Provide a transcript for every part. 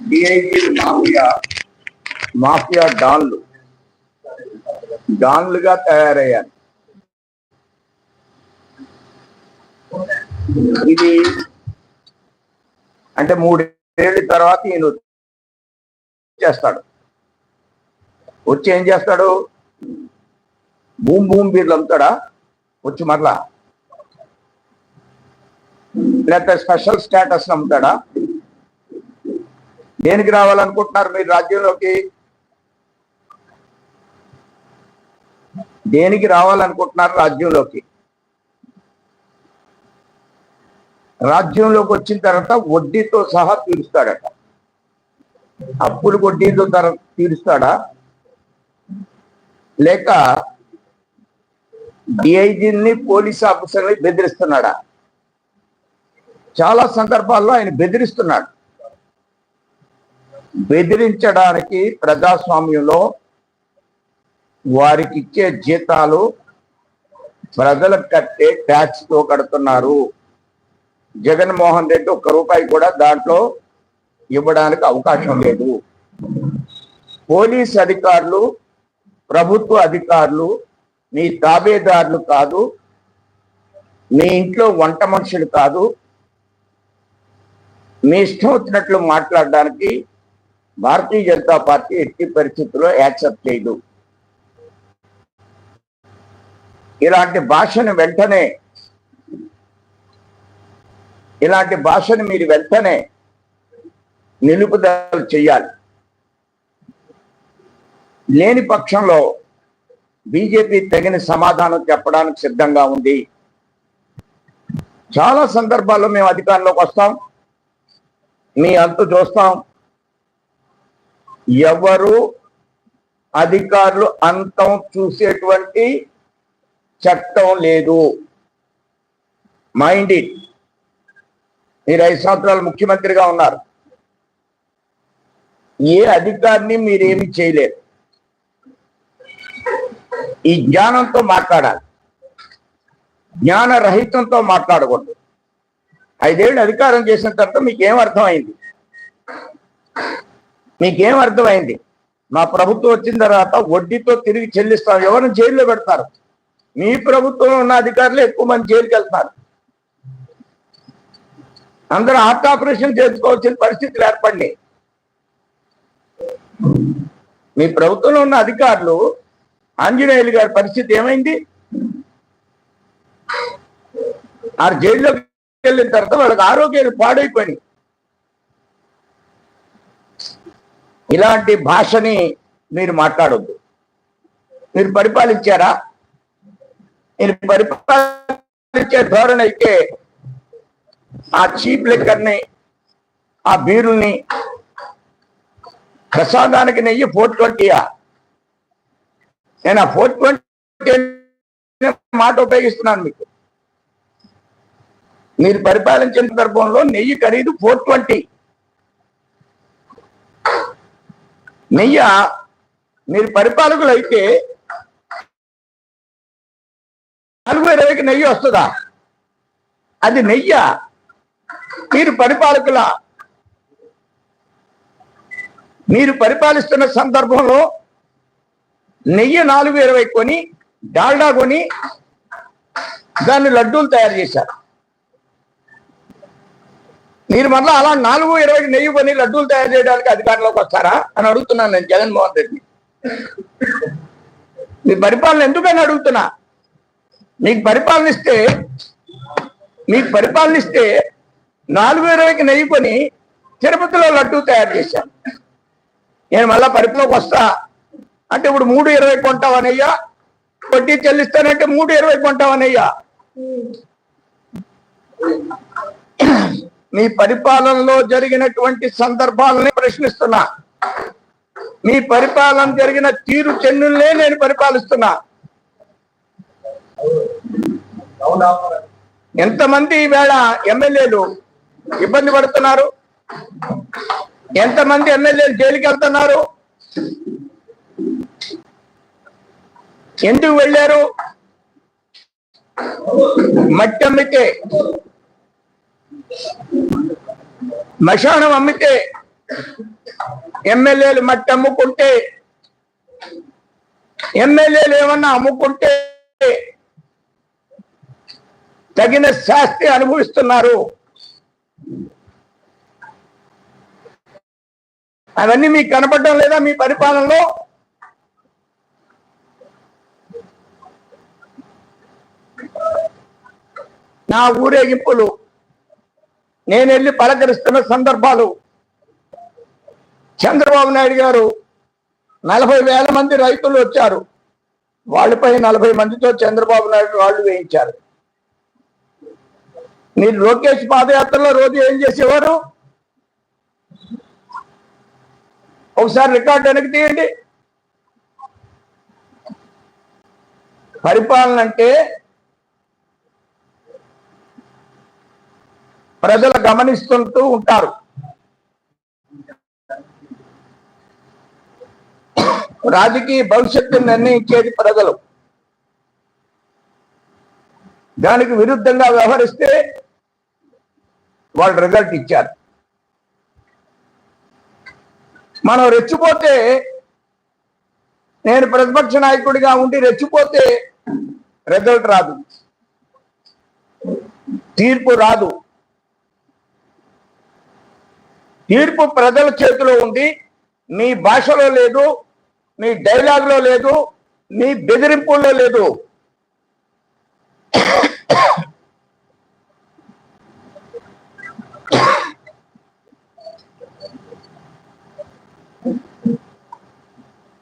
DIG mafia mafia డాన్లు. డాన్లుగా తయారయ్యారు. ఇది అంటే మూడేళ్ళ తర్వాత ఈయన చేస్తాడు వచ్చి ఏం చేస్తాడు? భూమి భూమి బీర్లు అమ్ముతాడా? వచ్చి మరలా లేకపోతే స్పెషల్ స్టేటస్ నమ్ముతాడా? దేనికి రావాలనుకుంటున్నారు మీరు రాజ్యంలోకి? దేనికి రావాలనుకుంటున్నారు రాజ్యంలోకి? రాజ్యంలోకి వచ్చిన తర్వాత వడ్డీతో సహా తీరుస్తాడట. అప్పులు వడ్డీతో తర తీరుస్తాడా? లేక డిఐజీని పోలీస్ ఆఫీసర్ని బెదిరిస్తున్నాడా? చాలా సందర్భాల్లో ఆయన బెదిరిస్తున్నాడు. బెదిరించడానికి ప్రజాస్వామ్యంలో వారికి ఇచ్చే జీతాలు ప్రజలకు కట్టే ట్యాక్స్తో కడుతున్నారు. జగన్మోహన్ రెడ్డి ఒక్క రూపాయి కూడా దాంట్లో ఇవ్వడానికి అవకాశం లేదు. పోలీస్ అధికారులు ప్రభుత్వ అధికారులు మీ తాబేదారులు కాదు మీ ఇంట్లో వంట మనుషులు కాదు మీ ఇష్టం వచ్చినట్లు మాట్లాడడానికి భారతీయ జనతా పార్టీ ఎట్టి పరిస్థితుల్లో యాక్సెప్ట్ చేయదు. ఇలాంటి భాషను వెంటనే ఇలాంటి భాషను మీరు వెంటనే నిలుపుదల చేయాలి. లేని పక్షంలో బీజేపీ తగిన సమాధానం చెప్పడానికి సిద్ధంగా ఉంది. చాలా సందర్భాల్లో మేము అధికారంలోకి వస్తాం. మీ అంతు చూస్తాం. ఎవరు అధికారులు అంతం చూసేటువంటి చట్టం లేదు. Mind it. మీరు ఐదు సంవత్సరాలు ముఖ్యమంత్రిగా ఉన్నారు. ఏ అధికారిని మీరేమి చేయలేరు. ఈ జ్ఞానంతో మాట్లాడాలి. జ్ఞాన రహితంతో మాట్లాడకూడదు. ఐదేళ్ళు అధికారం చేసిన తర్వాత మీకేం అర్థమైంది? మీకేం అర్థమైంది? మా ప్రభుత్వం వచ్చిన తర్వాత వడ్డీతో తిరిగి చెల్లిస్తారు ఎవరిని జైల్లో పెడతారు? మీ ప్రభుత్వంలో ఉన్న అధికారులు ఎక్కువ మంది జైలుకి వెళ్తారు. అందరూ హార్ట్ ఆపరేషన్ చేసుకోవాల్సిన పరిస్థితులు ఏర్పడినాయి. మీ ప్రభుత్వంలో ఉన్న అధికారులు ఆంజనేయులు గారి పరిస్థితి ఏమైంది? ఆ జైల్లో వెళ్ళిన తర్వాత వాళ్ళకి ఆరోగ్యాలు పాడైపోయినాయి. ఇలాంటి భాషని మీరు మాట్లాడొద్దు. మీరు పరిపాలించారా? మీరు పరిపాలించే ధోరణి అయితే ఆ చీప్ లెక్కర్ని ఆ బీరుల్ని ప్రసాదానికి నెయ్యి ఫోర్ ట్వంటీయా? నేను ఆ ఫోర్ ట్వంటీ మాట ఉపయోగిస్తున్నాను మీకు. మీరు పరిపాలించిన సందర్భంలో నెయ్యి ఖరీదు ఫోర్ ట్వంటీ. నెయ్య మీరు పరిపాలకులు అయితే నాలుగు ఇరవైకి నెయ్యి వస్తుందా? అది నెయ్య? మీరు పరిపాలకుల? మీరు పరిపాలిస్తున్న సందర్భంలో నెయ్యి నాలుగు ఇరవై కొని డాల్డా కొని దాన్ని లడ్డూలు తయారు చేశారు. మీరు మళ్ళీ అలా నాలుగు ఇరవైకి నెయ్యి పని లడ్డూలు తయారు చేయడానికి అధికారంలోకి వస్తారా అని అడుగుతున్నాను నేను జగన్మోహన్ రెడ్డి మీ పరిపాలన ఎందుకని అడుగుతున్నా? మీకు పరిపాలన ఇస్తే మీకు పరిపాలన ఇస్తే నాలుగు ఇరవైకి నెయ్యి కొని తిరుపతిలో లడ్డూ తయారు చేశాను నేను మళ్ళా పరిపాలనకు వస్తా. అంటే ఇప్పుడు మూడు ఇరవై కొంటావనయ్యా? వడ్డీ చెల్లిస్తానంటే మూడు ఇరవై కొంటావనయ్యా? మీ పరిపాలనలో జరిగినటువంటి సందర్భాలని ప్రశ్నిస్తున్నా. మీ పరిపాలన జరిగిన తీరు చెన్నులనే నేను పరిపాలిస్తున్నా. ఎంతమంది ఈవేళ ఎమ్మెల్యేలు ఇబ్బంది పడుతున్నారు? ఎంతమంది ఎమ్మెల్యేలు జైలుకి వెళ్తున్నారు? ఎందుకు వెళ్ళారు? మట్టి అమ్మితే మశానం అమ్మితే ఎమ్మెల్యేలు మట్టి అమ్ముకుంటే ఎమ్మెల్యేలు ఏమన్నా అమ్ముకుంటే తగిన శాస్తి అనుభవిస్తున్నారు. అవన్నీ మీకు కనపడడం లేదా మీ పరిపాలనలో? నా ఊరేగింపులు నేను వెళ్ళి పలకరిస్తున్న సందర్భాలు. చంద్రబాబు నాయుడు గారు నలభై వేల మంది రైతులు వచ్చారు. వాళ్ళపై నలభై మందితో చంద్రబాబు నాయుడు వాళ్ళు వేయించారు. మీరు లోకేష్ పాదయాత్రలో రోజు ఏం చేసేవారు? ఒకసారి రికార్డు వెనక్కి తీయండి. పరిపాలన అంటే ప్రజలు గమనిస్తుంటూ ఉంటారు. రాజకీయ భవిష్యత్తును నిర్ణయించేది ప్రజలు. దానికి విరుద్ధంగా వ్యవహరిస్తే వాళ్ళు రిజల్ట్ ఇచ్చారు. మనం రెచ్చిపోతే నేను ప్రతిపక్ష నాయకుడిగా ఉండి రెచ్చిపోతే రిజల్ట్ రాదు. తీర్పు రాదు. తీర్పు ప్రజల చేతిలో ఉంది. మీ భాషలో లేదు మీ డైలాగ్లో లేదు మీ బెదిరింపుల్లో లేదు.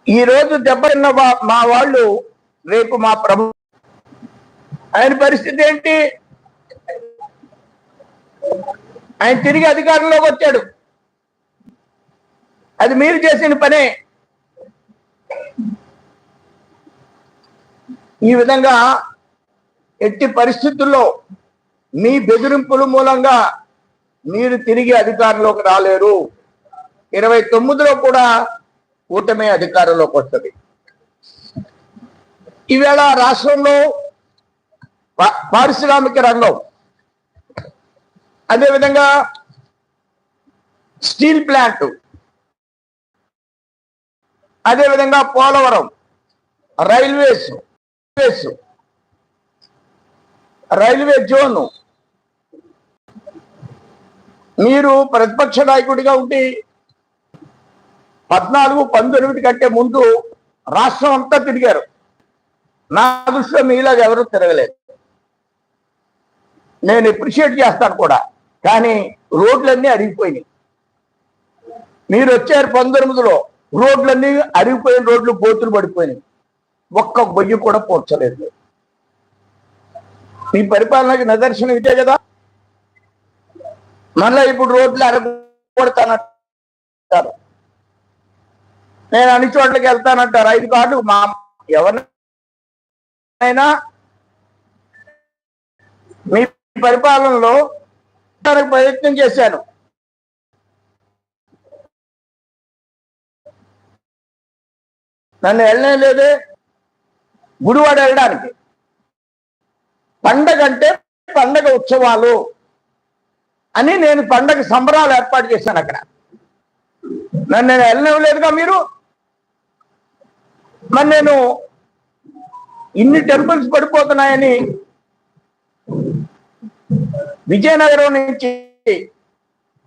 ఈ రోజు దెబ్బతిన్న వా- మా వాళ్ళు రేపు మా ప్రభు ఆయన పరిస్థితి ఏంటి? ఆయన తిరిగి అధికారంలోకి వచ్చాడు. అది మీరు చేసిన పనే. ఈ విధంగా ఎట్టి పరిస్థితుల్లో మీ బెదిరింపుల మూలంగా మీరు తిరిగి అధికారంలోకి రాలేరు. ఇరవై తొమ్మిదిలో కూడా కూటమి అధికారంలోకి వస్తుంది. ఈవేళ రాష్ట్రంలో పారిశ్రామిక రంగం అదేవిధంగా స్టీల్ ప్లాంట్ అదేవిధంగా Polavaram railways railways railway zone. మీరు ప్రతిపక్ష నాయకుడిగా ఉండి పద్నాలుగు పంతొమ్మిది కంటే ముందు రాష్ట్రం అంతా తిరిగారు. నా దృష్టిలో మీలాగా ఎవరు తిరగలేదు. నేను ఎప్రిషియేట్ చేస్తాను కూడా కానీ రోడ్లన్నీ అరిగిపోయినాయి. మీరు వచ్చారు పంతొమ్మిదిలో రోడ్లన్నీ అరిగిపోయిన రోడ్లు గోతులు పడిపోయినాయి. ఒక్క గొయ్యి కూడా పోర్చలేదు. ఈ పరిపాలనకి నిదర్శనం ఇదే కదా? మళ్ళీ ఇప్పుడు రోడ్లు అరగొడతానంటారు. నేను అన్ని చోట్లకి వెళ్తానంటారు. ఐదు కార్డు మా ఎవరినైనా మీ పరిపాలనలో ప్రయత్నం చేశాను. నన్ను వెళ్ళలేదే గుడివాడ వెళ్ళడానికి. పండగ అంటే పండగ ఉత్సవాలు అని నేను పండగ సంబరాలు ఏర్పాటు చేశాను అక్కడ. నన్ను నేను వెళ్ళలేదుగా మీరు? మరి నేను ఇన్ని టెంపుల్స్ పడిపోతున్నాయని విజయనగరం నుంచి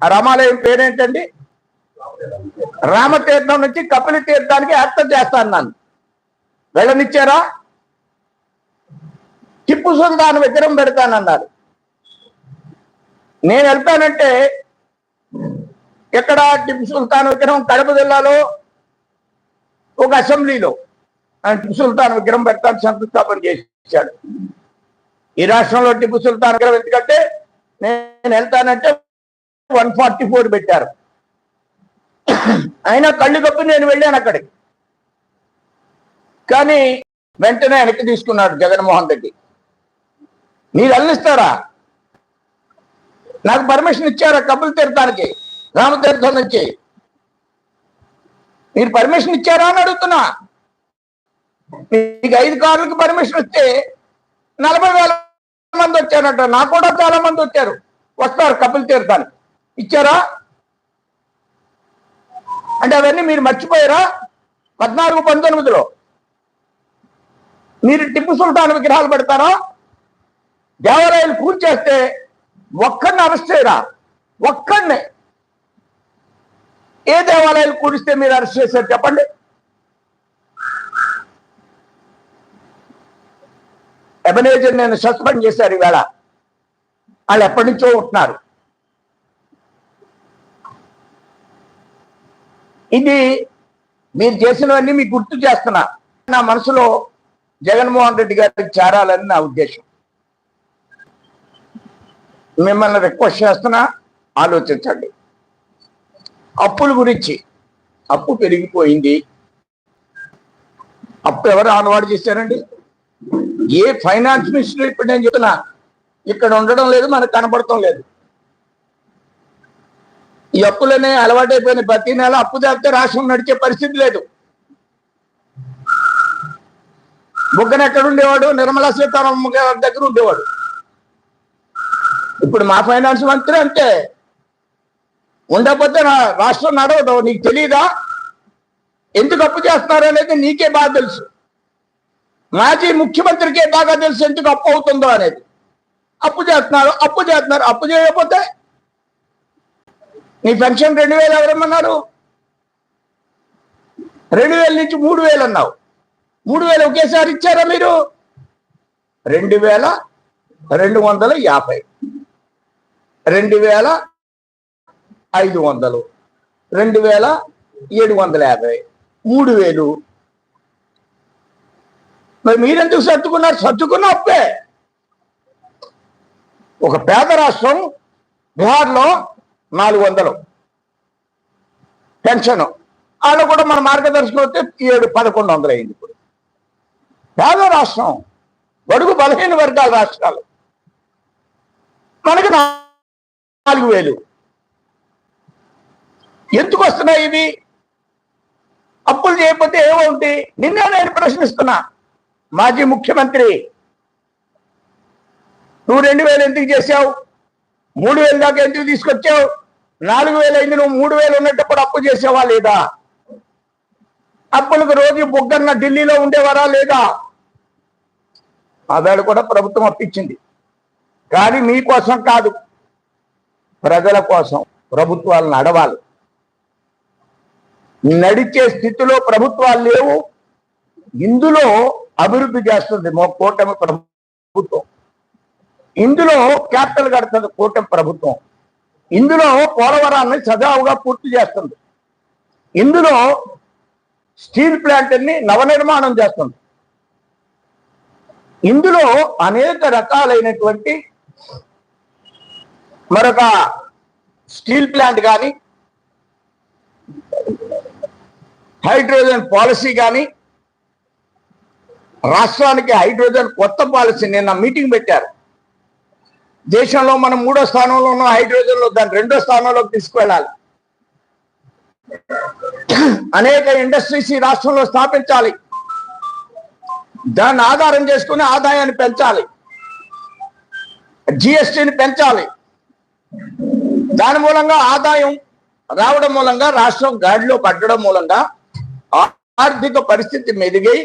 రామాలయం పేరేంటండి? రామతీర్థం నుంచి కపిల తీర్థానికి యాత్ర చేస్తాను నన్ను. వెళ్ళనిచ్చారా? టిప్పు సుల్తాన్ విగ్రహం పెడతానన్నారు నేను వెళ్తానంటే ఇక్కడ టిప్పు సుల్తాన్ విగ్రహం కడప జిల్లాలో? ఒక అసెంబ్లీలో. ఆయన టిప్పు సుల్తాన్ విగ్రహం పెడతాను శంకుస్థాపన చేశాడు. ఈ రాష్ట్రంలో టిప్పు సుల్తాన్ విగ్రహం ఎందుకంటే నేను వెళ్తానంటే వన్ ఫార్టీ ఫోర్ పెట్టారు. అయినా కళ్ళు కప్పి నేను వెళ్ళాను అక్కడికి. కానీ వెంటనే వెనక్కి తీసుకున్నాడు జగన్మోహన్ రెడ్డి. మీరు అల్లిస్తారా? నాకు పర్మిషన్ ఇచ్చారా కపుల్ తీర్థానికి రామతీర్థం నుంచి. మీరు పర్మిషన్ ఇచ్చారా అని అడుగుతున్నా. మీకు ఐదు కార్లకి పర్మిషన్ ఇస్తే నలభై వేల మంది వచ్చారట. నాకు కూడా చాలా మంది వచ్చారు. వస్తారు కపిల్ తీర్థానికి ఇచ్చారా? అంటే అవన్నీ మీరు మర్చిపోయారా? పద్నాలుగు పంతొమ్మిదిలో. మీరు టిప్పు సుల్తాన్ విగ్రహాలు పెడతారా? దేవాలయాలు పూర్తి చేస్తే ఒక్కడిని అరెస్ట్ చేయరా? ఒక్కడిని. ఏ దేవాలయాలు కూడిస్తే మీరు అరెస్ట్ చేశారు చెప్పండి. ఎబనేజర్ నేను సస్పెండ్ చేశారు ఈవేళ. వాళ్ళు ఎప్పటి నుంచో ఉంటున్నారు. ఇది మీరు చేసినవన్నీ మీకు గుర్తు చేస్తున్నా. నా మనసులో జగన్మోహన్ రెడ్డి గారికి చేరాలని నా ఉద్దేశం. మిమ్మల్ని రిక్వెస్ట్ చేస్తున్నా ఆలోచించండి. అప్పుల గురించి అప్పు పెరిగిపోయింది. అప్పు ఎవరు అలవాటు చేశారండి? ఏ ఫైనాన్స్ మినిస్టర్ ఇప్పుడు నేను చెప్తున్నా ఇక్కడ ఉండడం లేదు మనకు కనబడటం లేదు. ఈ అప్పులనే అలవాటైపోయిన ప్రతి నెల అప్పు తెస్తే రాష్ట్రం నడిచే పరిస్థితి లేదు. బుగ్గన ఎక్కడ ఉండేవాడు నిర్మలా సీతారామన్ గారి దగ్గర ఉండేవాడు. ఇప్పుడు మా ఫైనాన్స్ మంత్రి అంతే ఉండకపోతే రాష్ట్రం నడవదు. నీకు తెలియదా ఎందుకు అప్పు చేస్తున్నారు అనేది నీకే బాగా తెలుసు. మాజీ ముఖ్యమంత్రికే బాగా తెలుసు ఎందుకు అప్పు అవుతుందో అనేది. అప్పు చేస్తున్నారు అప్పు చేస్తున్నారు. అప్పు చేయకపోతే నీ పెన్షన్ రెండు వేలు ఎవరమ్మన్నారు రెండు వేల నుంచి మూడు వేలు అన్నావు. మూడు వేలు ఒకేసారి ఇచ్చారా మీరు? రెండు వేల రెండు వందల యాభై. రెండు వేల ఐదు వందలు. రెండు వేల ఏడు వందల యాభై. మూడు వేలు. మరి మీరెందుకు సర్దుకున్నారు? సర్దుకున్న అప్పే. ఒక పేద రాష్ట్రం బీహార్లో నాలుగు వందలు. పెన్షన్. వాళ్ళు కూడా మన మార్గదర్శకం వస్తే ఏడు పదకొండు వందలు అయింది ఇప్పుడు. పేద రాష్ట్రం. బడుగు బలహీన వర్గాల రాష్ట్రాలు. మనకి నాలుగు వేలు. ఎందుకు వస్తున్నాయి ఇవి? అప్పులు చేయకపోతే ఏమవుతుంది నిన్నే నేను ప్రశ్నిస్తున్నా. మాజీ ముఖ్యమంత్రి నువ్వు రెండు వేలు ఎందుకు చేసావు మూడు వేలు దాకా ఎందుకు తీసుకొచ్చావు? నాలుగు వేలు అయింది నువ్వు మూడు వేలు ఉన్నప్పుడు అప్పు చేసేవా లేదా? అప్పులకు రోజు బుగ్గన్న ఢిల్లీలో ఉండేవారా లేదా? ఆవేళ కూడా ప్రభుత్వం అప్పించింది. కానీ మీకోసం కాదు ప్రజల కోసం ప్రభుత్వాలు నడవాలి. నడిచే స్థితిలో ప్రభుత్వాలు లేవు ఇందులో అభివృద్ధి చేస్తుంది మా కూటమి ప్రభుత్వం. ఇందులో క్యాపిటల్ కడుతుంది కూటమి ప్రభుత్వం. ఇందులో పోలవరాన్ని సజావుగా పూర్తి చేస్తుంది. ఇందులో స్టీల్ ప్లాంట్ని నవనిర్మాణం చేస్తుంది. ఇందులో అనేక రకాలైనటువంటి మరొక స్టీల్ ప్లాంట్ కానీ హైడ్రోజన్ పాలసీ కానీ రాష్ట్రానికి హైడ్రోజన్ కొత్త పాలసీ నిన్న మీటింగ్ పెట్టారు. దేశంలో మనం మూడో స్థానంలో ఉన్న హైడ్రోజన్లో దాన్ని రెండో స్థానంలోకి తీసుకువెళ్ళాలి. అనేక ఇండస్ట్రీస్ ఈ రాష్ట్రంలో స్థాపించాలి. దాన్ని ఆధారం చేసుకుని ఆదాయాన్ని పెంచాలి. జిఎస్టిని పెంచాలి. దాని మూలంగా ఆదాయం రావడం మూలంగా రాష్ట్రం గాడిలో పడ్డడం మూలంగా ఆర్థిక పరిస్థితి మెరుగై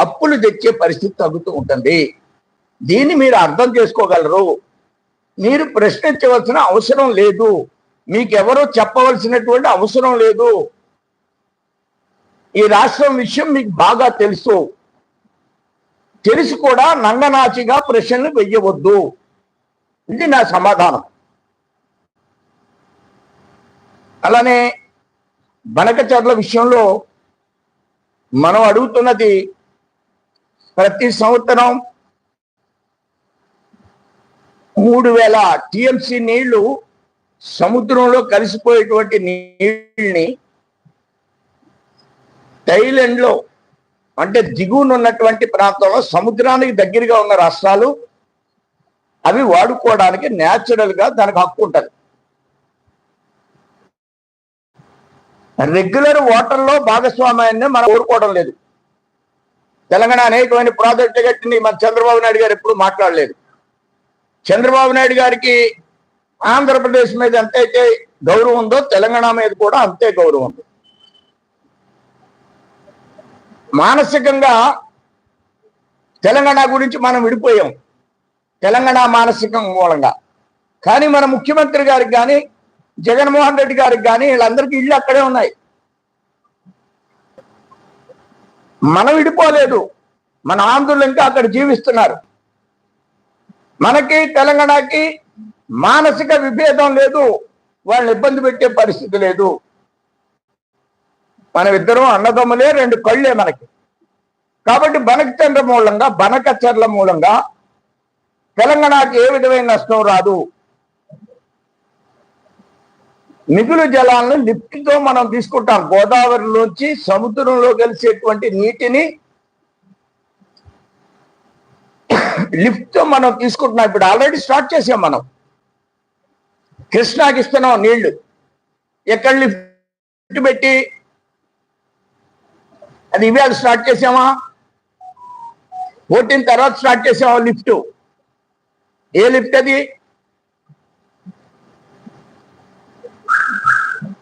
అప్పులు తెచ్చే పరిస్థితి తగ్గుతూ ఉంటుంది. దీన్ని మీరు అర్థం చేసుకోగలరు. మీరు ప్రశ్నించవలసిన అవసరం లేదు. మీకెవరో చెప్పవలసినటువంటి అవసరం లేదు. ఈ రాష్ట్రం విషయం మీకు బాగా తెలుసు. తెలిసి కూడా నంగనాచిగా ప్రశ్నలు వెయ్యవద్దు ఇది నా సమాధానం. అలానే బనకచర్ల విషయంలో మనం అడుగుతున్నది ప్రతి సంవత్సరం మూడు వేల టిఎంసి నీళ్ళు సముద్రంలో కలిసిపోయేటువంటి నీళ్ళని థైలాండ్లో అంటే దిగువన ఉన్నటువంటి ప్రాంతంలో సముద్రానికి దగ్గరగా ఉన్న రాష్ట్రాలు అవి వాడుకోవడానికి న్యాచురల్గా దానికి హక్కు ఉంటుంది. రెగ్యులర్ వాటర్లో భాగస్వామ్యాన్ని మనం కోరుకోవడం లేదు. తెలంగాణ అనేకమైన ప్రాజెక్టులు కట్టింది మన చంద్రబాబు నాయుడు గారు ఎప్పుడు మాట్లాడలేదు. చంద్రబాబు నాయుడు గారికి ఆంధ్రప్రదేశ్ మీద ఎంతైతే గౌరవం ఉందో తెలంగాణ మీద కూడా అంతే గౌరవం ఉంది. మానసికంగా తెలంగాణ గురించి మనం విడిపోయాం. తెలంగాణ మానసికం మూలంగా. కానీ మన ముఖ్యమంత్రి గారికి కానీ జగన్మోహన్ రెడ్డి గారికి కానీ వీళ్ళందరికీ ఇళ్ళు అక్కడే ఉన్నాయి. మనం విడిపోలేదు. మన ఆంధ్రులు ఇంకా అక్కడ జీవిస్తున్నారు. మనకి తెలంగాణకి మానసిక విభేదం లేదు వాళ్ళని ఇబ్బంది పెట్టే పరిస్థితి లేదు. మనమిద్దరం ఇద్దరం అన్నదమ్ములే రెండు కళ్ళే మనకి. కాబట్టి బనకచంద్ర మూలంగా బనకచర్ల మూలంగా తెలంగాణకి ఏ విధమైన నష్టం రాదు. మిగులు జలాలను లిఫ్ట్తో మనం తీసుకుంటాం. గోదావరిలోంచి సముద్రంలో కలిసేటువంటి నీటిని లిఫ్ట్ మనం తీసుకుంటున్నాం. ఇప్పుడు ఆల్రెడీ స్టార్ట్ చేసాం మనం. కృష్ణాకి ఇస్తున్నాం నీళ్ళు. ఎక్కడ లిఫ్ట్ పెట్టి? అది ఇవాళ స్టార్ట్ చేసామా? ఓటిన తర్వాత స్టార్ట్ చేసామా లిఫ్ట్? ఏ లిఫ్ట్ అది?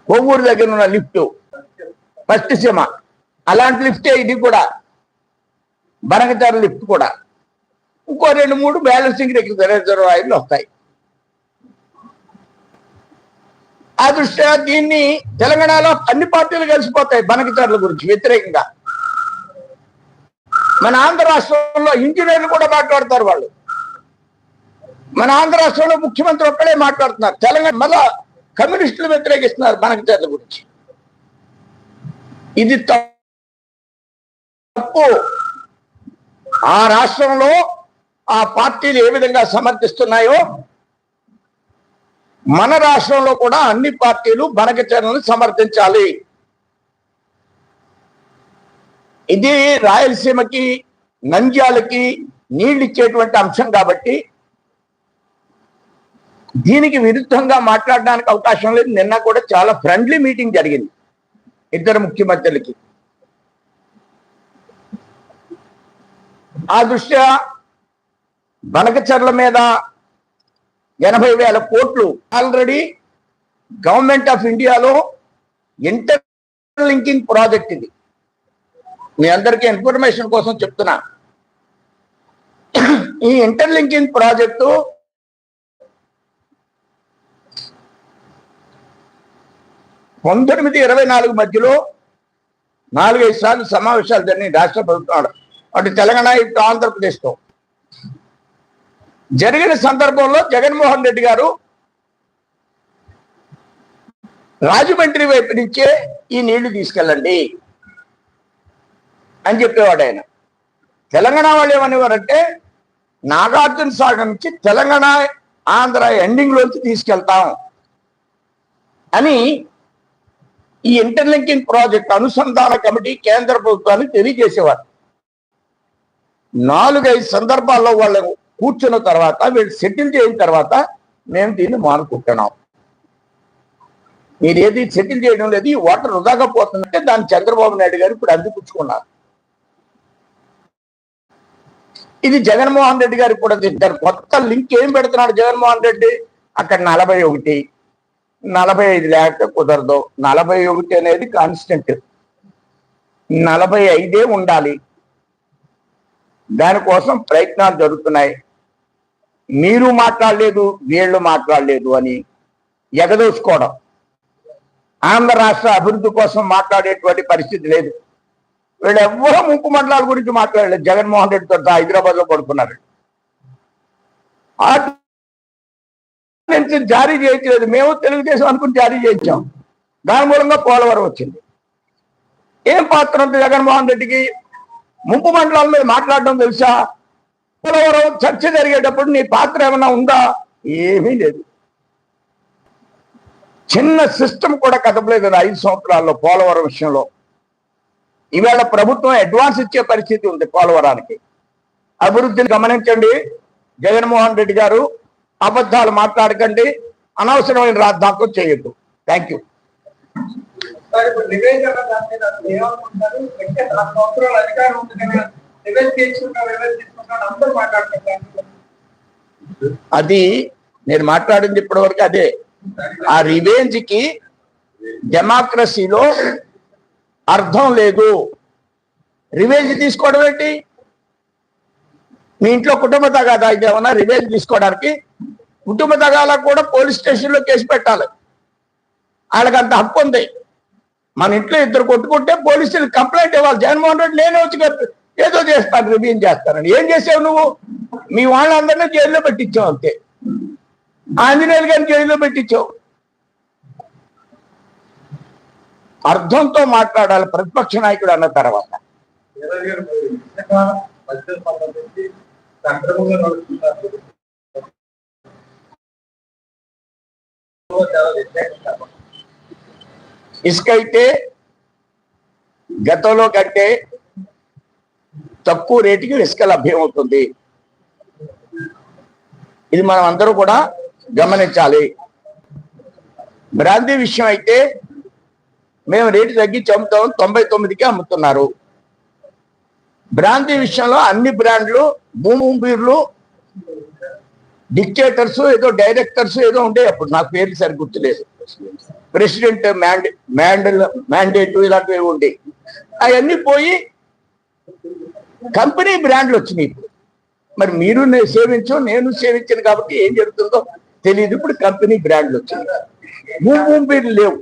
కొవ్వూరు దగ్గర ఉన్న లిఫ్ట్. ఫస్ట్ సీమ అలాంటి లిఫ్టే ఇది కూడా. బనకచారు లిఫ్ట్ కూడా. ఇంకో రెండు మూడు బ్యాలెన్సింగ్ రిజర్వాయర్లు వస్తాయి. ఆ దృష్ట్యా దీన్ని తెలంగాణలో అన్ని పార్టీలు కలిసిపోతాయి బనకచారుల గురించి వ్యతిరేకంగా. మన ఆంధ్ర రాష్ట్రంలో ఇంజనీర్లు కూడా మాట్లాడతారు వాళ్ళు. మన ఆంధ్ర రాష్ట్రంలో ముఖ్యమంత్రి ఒక్కడే మాట్లాడుతున్నారు. తెలంగాణ మళ్ళా కమ్యూనిస్టులు వ్యతిరేకిస్తున్నారు బనకచారుల గురించి. ఇది తప్పు. ఆ రాష్ట్రంలో ఆ పార్టీలు ఏ విధంగా సమర్థిస్తున్నాయో మన రాష్ట్రంలో కూడా అన్ని పార్టీలు బనకచరణను సమర్థించాలి. ఇది రాయలసీమకి నంద్యాలకి నీళ్ళు ఇచ్చేటువంటి అంశం కాబట్టి దీనికి విరుద్ధంగా మాట్లాడడానికి అవకాశం లేదు. నిన్న కూడా చాలా ఫ్రెండ్లీ మీటింగ్ జరిగింది ఇద్దరు ముఖ్యమంత్రులకి. ఆ దృష్ట్యా బనకచర్ల మీద ఎనభై వేల కోట్లు ఆల్రెడీ గవర్నమెంట్ ఆఫ్ ఇండియాలో ఇంటర్ లింకింగ్ ప్రాజెక్ట్ ఇది. మీ అందరికీ ఇన్ఫర్మేషన్ కోసం చెప్తున్నా. ఈ ఇంటర్ లింకింగ్ ప్రాజెక్టు పంతొమ్మిది ఇరవై నాలుగు మధ్యలో నాలుగైదు సార్లు సమావేశాలు జరిగినాయి రాష్ట్ర ప్రభుత్వం అటు తెలంగాణ ఇటు ఆంధ్రప్రదేశ్తో. జరిగిన సందర్భంలో జగన్మోహన్ రెడ్డి గారు రాజమండ్రి వైపు నుంచే ఈ నీళ్ళు తీసుకెళ్ళండి అని చెప్పేవాడు ఆయన. తెలంగాణ వాళ్ళు ఏమనేవారంటే నాగార్జున సాగర్ నుంచి తెలంగాణ ఆంధ్ర ఎండింగ్లోంచి తీసుకెళ్తాం అని ఈ ఇంటర్లింకింగ్ ప్రాజెక్ట్ అనుసంధాన కమిటీ కేంద్ర ప్రభుత్వానికి తెలియజేసేవారు. నాలుగైదు సందర్భాల్లో వాళ్ళు కూర్చున్న తర్వాత వీళ్ళు సెటిల్ చేయిన తర్వాత మేము దీన్ని మానుకుంటున్నాం. మీరు ఏది సెటిల్ చేయడం లేదు ఈ ఓటర్ వృధాగా పోతుందంటే దాన్ని చంద్రబాబు నాయుడు గారు ఇప్పుడు అందిపుచ్చుకున్నారు. ఇది జగన్మోహన్ రెడ్డి గారు కూడా తింటారు కొత్త లింక్ ఏం పెడుతున్నాడు జగన్మోహన్ రెడ్డి? అక్కడ నలభై ఒకటి. నలభై ఐదు లేకపోతే కుదరదు. నలభై ఒకటి అనేది కాన్స్టెంట్ నలభై ఐదే ఉండాలి. దానికోసం ప్రయత్నాలు జరుగుతున్నాయి. మీరు మాట్లాడలేదు వీళ్ళు మాట్లాడలేదు అని ఎగదోసుకోవడం. ఆంధ్ర రాష్ట్ర అభివృద్ధి కోసం మాట్లాడేటువంటి పరిస్థితి లేదు. వీళ్ళు ఎవ్వరూ ముంపు మండలాల గురించి మాట్లాడలేదు. జగన్మోహన్ రెడ్డితో హైదరాబాద్లో పడుకున్నారు. జారీ చేయట్లేదు మేము తెలుగుదేశం అనుకుని జారీ చేయించాం. దాని మూలంగా పోలవరం వచ్చింది. ఏం పాత్ర ఉంది జగన్మోహన్ రెడ్డికి? ముంపు మండలాల మీద మాట్లాడడం తెలుసా? పోలవరం చర్చ జరిగేటప్పుడు నీ పాత్ర ఏమైనా ఉందా? ఏమీ లేదు. చిన్న సిస్టమ్ కూడా కదపలేదు ఐదు సంవత్సరాల్లో పోలవరం విషయంలో. ఈవేళ ప్రభుత్వం అడ్వాన్స్ ఇచ్చే పరిస్థితి ఉంది పోలవరానికి. అభివృద్ధిని గమనించండి. జగన్మోహన్ రెడ్డి గారు అబద్ధాలు మాట్లాడకండి. అనవసరమైన రాద్ధాంతం చేయొద్దు. థ్యాంక్ యూ నివేదిక దాని మీద ఏమనుకుంటారు? సంవత్సరాలు అధికారం ఉంది కదా అందరూ అది నేను మాట్లాడింది ఇప్పటి వరకు అదే. ఆ రివేంజ్కి డెమోక్రసీలో అర్థం లేదు. రివేంజ్ తీసుకోవడం ఏంటి? మీ ఇంట్లో కుటుంబ తగాదా ఏమన్నా రివేంజ్ తీసుకోవడానికి? కుటుంబ తగాల కూడా పోలీస్ స్టేషన్లో కేసు పెట్టాలి. వాళ్ళకి అంత హక్కు ఉంది. మన ఇంట్లో ఇద్దరు కొట్టుకుంటే పోలీసులు కంప్లైంట్ ఇవ్వాలి. జగన్మోహన్ రెడ్డి నేనే వచ్చి ఏదో చేస్తాను రివ్యూ చేస్తానని. ఏం చేసావు నువ్వు? మీ వాళ్ళందరినీ జైల్లో పెట్టించావు అంతే. ఆంజనేయులు గారిని జైల్లో పెట్టించావు. అర్థంతో మాట్లాడాలి ప్రతిపక్ష నాయకుడు అన్న తర్వాత. ఇసుకైతే గతంలో కంటే బడ్జెట్ సంబంధించి సక్రమంగా నడుస్తున్నారు చాలా వ్యతిరేకంగా ఇసుక అయితే గతంలో కంటే తక్కువ రేటుకి ఇసుక లభ్యం అవుతుంది. ఇది మనం అందరూ కూడా గమనించాలి. బ్రాందీ విషయం అయితే మేము రేటు తగ్గించి అమ్ముతాం తొంభై తొమ్మిదికి అమ్ముతున్నారు. బ్రాందీ విషయంలో అన్ని బ్రాండ్లు భూమి డిక్టేటర్స్ ఏదో డైరెక్టర్స్ ఏదో ఉండే అప్పుడు నాకు పేరు సరి గుర్తులేదు. ప్రెసిడెంట్ మ్యాండే మ్యాండల్ మ్యాండేట్ ఇలాంటివి ఉండే. అవన్నీ పోయి కంపెనీ బ్రాండ్లు వచ్చినాయి ఇప్పుడు. మరి మీరు నేను సేవించు నేను సేవించాను కాబట్టి ఏం జరుగుతుందో తెలియదు ఇప్పుడు కంపెనీ బ్రాండ్లు వచ్చినాయి. భూమి భూమి పేర్లు లేవు.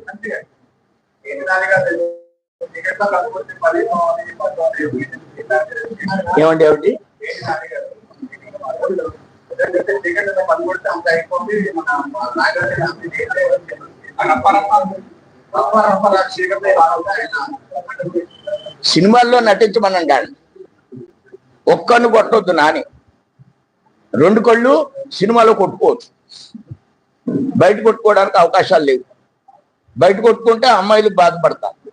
ఏమండి ఏమిటి సినిమాల్లో నటించమని ఒక్కను కొట్టొద్దు నాని. రెండు కళ్ళు సినిమాలో కొట్టుకోవచ్చు. బయట కొట్టుకోవడానికి అవకాశాలు లేవు. బయట కొట్టుకుంటే అమ్మాయిలు బాధపడతారు.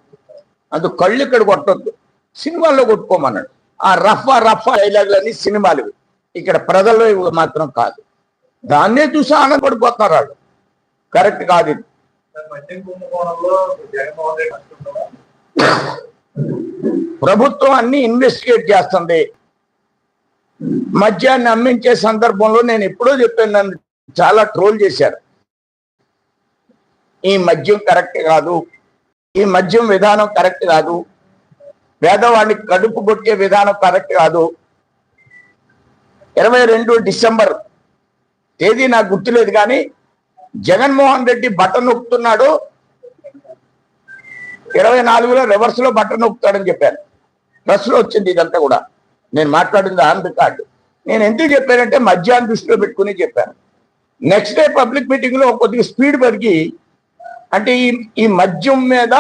అందుకు కళ్ళు ఇక్కడ కొట్టొద్దు. సినిమాల్లో కొట్టుకోమన్నాడు. ఆ రఫా రఫా డైలాగులన్నీ సినిమాలు. ఇక్కడ ప్రజల్లో ఇవి మాత్రం కాదు. దాన్నే చూసి ఆనందపడిపోతున్నారు వాళ్ళు. కరెక్ట్ కాదు ఇది. ప్రభుత్వం అన్ని ఇన్వెస్టిగేట్ చేస్తుంది. మద్యాన్ని అమ్మించే సందర్భంలో నేను ఎప్పుడో చెప్పాను నన్ను చాలా ట్రోల్ చేశారు. ఈ మద్యం కరెక్ట్ కాదు ఈ మద్యం విధానం కరెక్ట్ కాదు పేదవాడిని కడుపు కొట్టే విధానం కరెక్ట్ కాదు. ఇరవై రెండు డిసెంబర్ తేదీ నాకు గుర్తులేదు కానీ జగన్మోహన్ రెడ్డి బటన్ నొక్కుతున్నాడు ఇరవై నాలుగులో రివర్స్లో బట్ట నొక్కుతాడని చెప్పారు. ప్రెస్ వచ్చింది ఇదంతా కూడా. నేను మాట్లాడింది ఆన్ రికార్డు నేను ఎందుకు చెప్పానంటే మధ్యాహ్నం దృష్టిలో పెట్టుకుని చెప్పాను. నెక్స్ట్ డే పబ్లిక్ మీటింగ్లో కొద్దిగా స్పీడ్ పెరిగి అంటే ఈ ఈ మద్యం మీద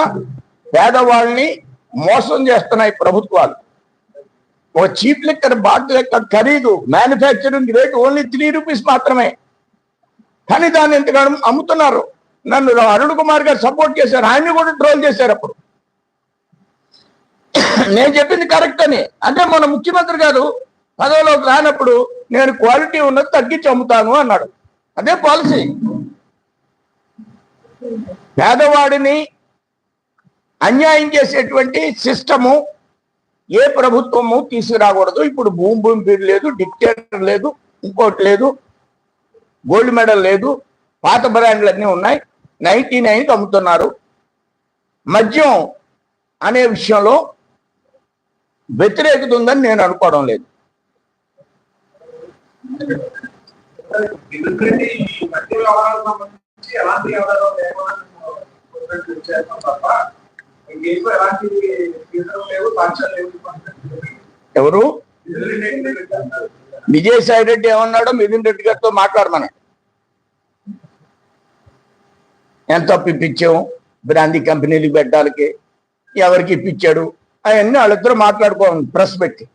పేదవాళ్ళని మోసం చేస్తున్నాయి ప్రభుత్వాలు. ఒక చీప్ లెక్కర్ బాటిల్ యొక్క ఖరీదు manufacturing rate only three rupees మాత్రమే. కానీ దాన్ని ఎంతగానో అమ్ముతున్నారు? నన్ను అరుణ్ కుమార్ గారు సపోర్ట్ చేశారు. ఆయన్ని కూడా ట్రోల్ చేశారు అప్పుడు. నేను చెప్పింది కరెక్ట్ అని. అంటే మన ముఖ్యమంత్రి గారు పదవిలోకి రానప్పుడు నేను క్వాలిటీ ఉన్నది తగ్గించి అమ్ముతాను అన్నాడు. అదే పాలసీ పేదవాడిని అన్యాయం చేసేటువంటి సిస్టము ఏ ప్రభుత్వము తీసుకురాకూడదు. ఇప్పుడు భూమి భూమి పేరు లేదు డిక్టేటర్ లేదు ఇంకోటి లేదు గోల్డ్ మెడల్ లేదు పాత బ్రాండ్లు అన్నీ ఉన్నాయి. నైన్టీ నైన్కి అమ్ముతున్నారు. మద్యం అనే విషయంలో వ్యతిరేకత ఉందని నేను అనుకోవడం లేదు. ఎవరు. విజయసాయి రెడ్డి ఏమన్నాడో మిథున్ రెడ్డి గారితో మాట్లాడమని. ఎంత అప్పు ఇప్పించాం బ్రాందీ కంపెనీలు పెట్టడానికి ఎవరికి ఇప్పించాడు? అవన్నీ వాళ్ళిద్దరూ మాట్లాడుకోండి ప్రెస్ పెట్టి.